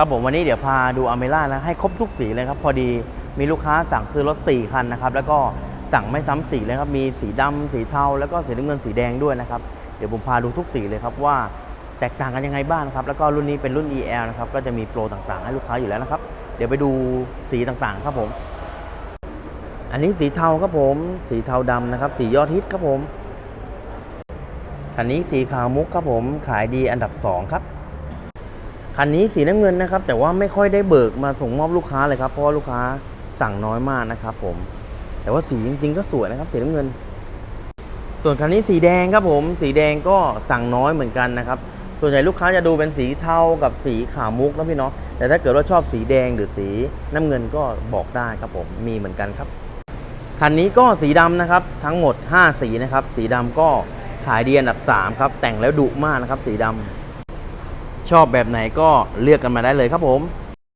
ครับผมวันนี้เดี๋ยวพาดูอเมร่านะให้ครบทุกสีเลยครับ พอดีมีลูกค้าสั่งซื้อรถ 4 คันนะครับ แล้วก็สั่งไม่ซ้ำสีเลยครับ มีสีดำสีเทา แล้วก็สีน้ำเงินสีแดงด้วยนะครับ เดี๋ยวผมพาดูทุกสีเลยครับว่าแตกต่างกันยังไงบ้างนะครับ แล้วก็รุ่นนี้เป็นรุ่น EL นะครับ ก็จะมีโปรต่างๆ ให้ลูกค้าอยู่แล้วนะครับ เดี๋ยวไปดูสีต่างๆ ครับผม อันนี้สีเทาครับผม สีเทาดำนะครับ สียอดฮิตครับผม คันนี้สีขาวมุกครับผม ขายดีอันดับสองครับ คันนี้สีน้ำเงินนะครับ แต่ว่าไม่ค่อยได้เบิกมาส่งมอบลูกค้าเลยครับเพราะว่าลูกค้าสั่งน้อยมากนะครับ ผม แต่ว่าสีจริง ๆ ก็สวยนะครับ สีน้ำเงิน ส่วนคันนี้สีแดงครับผม สีแดงก็สั่งน้อยเหมือนกันนะครับ ส่วนใหญ่ลูกค้าจะดูเป็นสีเทากับสีขาวมุกนะพี่เนาะแต่ถ้าเกิดว่าชอบสีแดงหรือสีน้ำเงินก็บอกได้ครับผมมีเหมือนกันครับคันนี้ก็สีดำนะครับทั้งหมด 5 สีนะครับ สีดำก็ขายดีอันดับ 3 ครับ แต่งแล้วดุมากนะครับ สีดำ ชอบแบบไหนก็เลือกกันมาได้เลยครับผม